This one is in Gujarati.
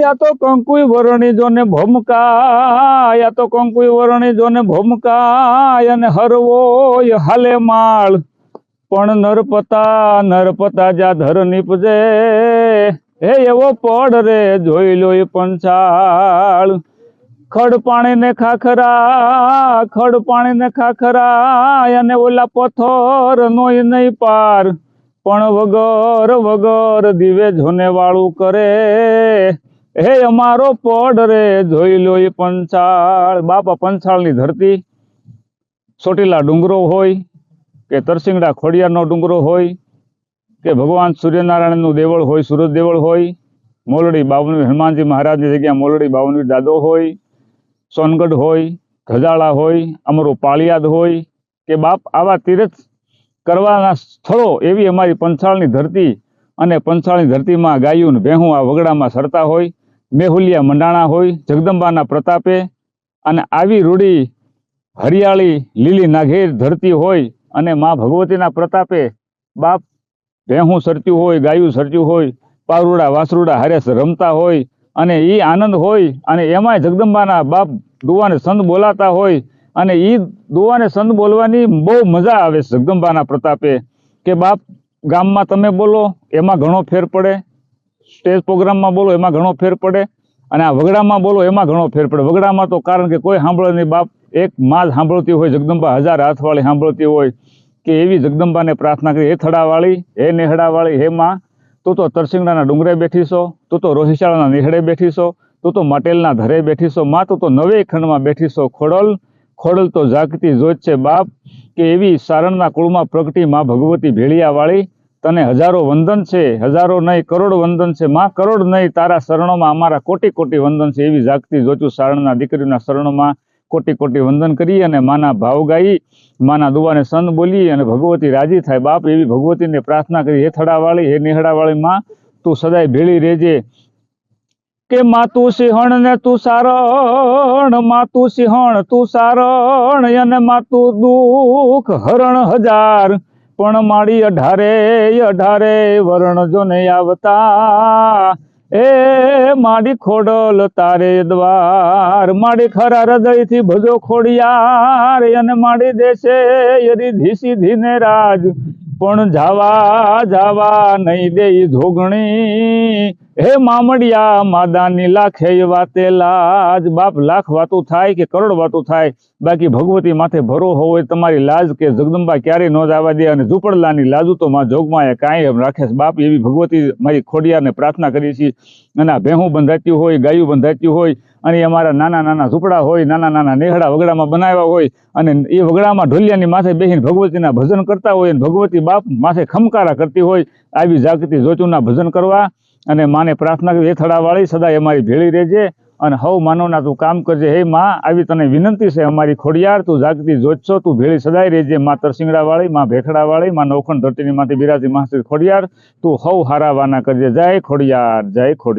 યા તો કંકુઈ વરણી જોને ભમકા યા તો કંકુઈ વરણી જોને ભમકા અને હરવો હાલે માળ. પણ નરપતા નરપતા જા ધર નીપજે. હે, એવો પડ રે, જોઈ લો એ પંચાળ. ખડ પાણી ને ખાખરા ખડ પાણી ને ખાખરા અને ઓલા પથ્થર નોય નહીં પાર. પણ વગર વગર દિવે જોને વાળું કરે. હે અમારો પડ રે, જોઈ લો પંચાળ. બાપા પંચાળની ધરતી ચોટીલા ડુંગરો હોય કે તરસિંગડા ખોડિયારનો ડુંગરો હોય કે ભગવાન સૂર્યનારાયણનું દેવળ હોય સુરત દેવળ હોય, મોલડી બાવનવીર હનુમાનજી મહારાજની જગ્યા મોલડી બાવનવીર દાદો હોય, સોનગઢ હોય ગજાળા હોય, અમારું પાળિયાદ હોય કે બાપ આવા તીર્થ કરવાના સ્થળો એવી અમારી પંથાળની ધરતી અને પંથાળની ધરતીમાં ગાયું ભેહું આ વગડામાં સરતા હોય, મેહુલિયા મંડાણા હોય, જગદંબાના પ્રતાપે અને આવી રૂડી હરિયાળી લીલી નાઘેર ધરતી હોય અને મા ભગવતીના પ્રતાપે બાપ ભેહું સરત્યું હોય, ગાયું સરત્યું હોય, પારુડા વાસરુડા હારેસ રમતા હોય અને એ આનંદ હોય અને એમાંય જગદંબાના બાપ દુવાને સંત બોલાતા હોય અને એ દોવાને સંત બોલવાની બહુ મજા આવે જગદંબાના પ્રતાપે કે બાપ, ગામમાં તમે બોલો, એમાં ઘણો ફેર પડે. સ્ટેજ પ્રોગ્રામમાં બોલો, એમાં ઘણો ફેર પડે. અને આ વગડામાં બોલો, એમાં ઘણો ફેર પડે. વગડામાં તો કારણ કે કોઈ સાંભળે નહીં. બાપ એક માં જ સાંભળતી હોય, જગદંબા હજાર હાથવાળી સાંભળતી હોય કે એવી જગદંબાને પ્રાર્થના કરી, હે થડાવાળી, હે નેહડાવાળી, હે માં, તું તો તરસિંગડાના ડુંગરે બેઠી છો, તું તો રોહિશાળાના નેહડે બેઠી છો, તું તો માટેલના ધરે બેઠી છો, માં, તો તો નવે ખંડમાં બેઠી છો, ખોડલ ખોડલ તો ઝાકતી જોત છે બાપ, કે એવી સારણના કુળમાં પ્રગટી માં ભગવતી ભેળિયાવાળી, તને હજારો વંદન છે, હજારો નહીં, કરોડ વંદન છે, માં કરોડ નહીં, તારા શરણોમાં અમારા કોટી કોટી વંદન છે, એવી જાગતી જોચું સારણના દીકરીના શરણોમાં કોટી કોટી વંદન કરી અને માના ભાવ ગાઈ, માના દુવાને સંત બોલી અને ભગવતી રાજી થાય બાપ, એવી ભગવતીને પ્રાર્થના કરી, હે થડાવાળી, હે નેહડાવાળી માં, તું સદાય ભેળી રહેજે કે માતું સિંહણ ને તું સારણ, માતું સિંહણ તું સારણ અને માતું દુઃખ હરણ હજાર. પણ માડી અઢારે અઢારે વરણ જો ને આવતા. એ માડી ખોડલ તારે દ્વાર. માડી ખરા હૃદયથી ભજો ખોડિયાર. અને માડી દેશે યરી ધીસી ધીને રાજ. પણ જાવા જાવા નહીં દે ધોગણી. હે મામડિયા, માદાની લાખે વાતે લાજ. બાપ લાખ વાતું થાય કે કરોડ વાતું થાય? બાકી ભગવતી માથે ભરો હોય તમારી લાજ કે જગદંબા ક્યારેય ન જવા દે અને ઝૂંપડલાની લાજુ તો માં જોગમાં એ કાંઈ એમ રાખે બાપ એવી ભગવતી મારી ખોડિયાને પ્રાર્થના કરી છીએ અને આ ભેહું બંધાતી હોય, ગાયું બંધાતી હોય અને અમારા નાના નાના ઝૂંપડા હોય, નાના નાના નેહડા વગડામાં બનાવ્યા હોય અને એ વગડામાં ઢોલિયાની માથે બેસીને ભગવતીના ભજન કરતા હોય અને ભગવતી બાપ માથે ખમકારા કરતી હોય, આવી જાગૃતિ જોચુના ભજન કરવા અને માને પ્રાર્થના કરી એ થડાવાળી સદાય અમારી ભેળી રહેજે અને હવ માનવના તું કામ કરજે. હે માં, આવી તને વિનંતી છે, અમારી ખોડિયાર, તું જાગૃતિ જોચશો તું ભેળી સદાય રહેજે. માં તરસિંગડાવાળી, માં ભેખડાવાળી, માં નવખંડ ધરતીની માંથી બિરાજી મહાશ્રી ખોડિયાર, તું હવ હારાવાના કરજે. જય ખોડિયાર જય ખોડિયાર.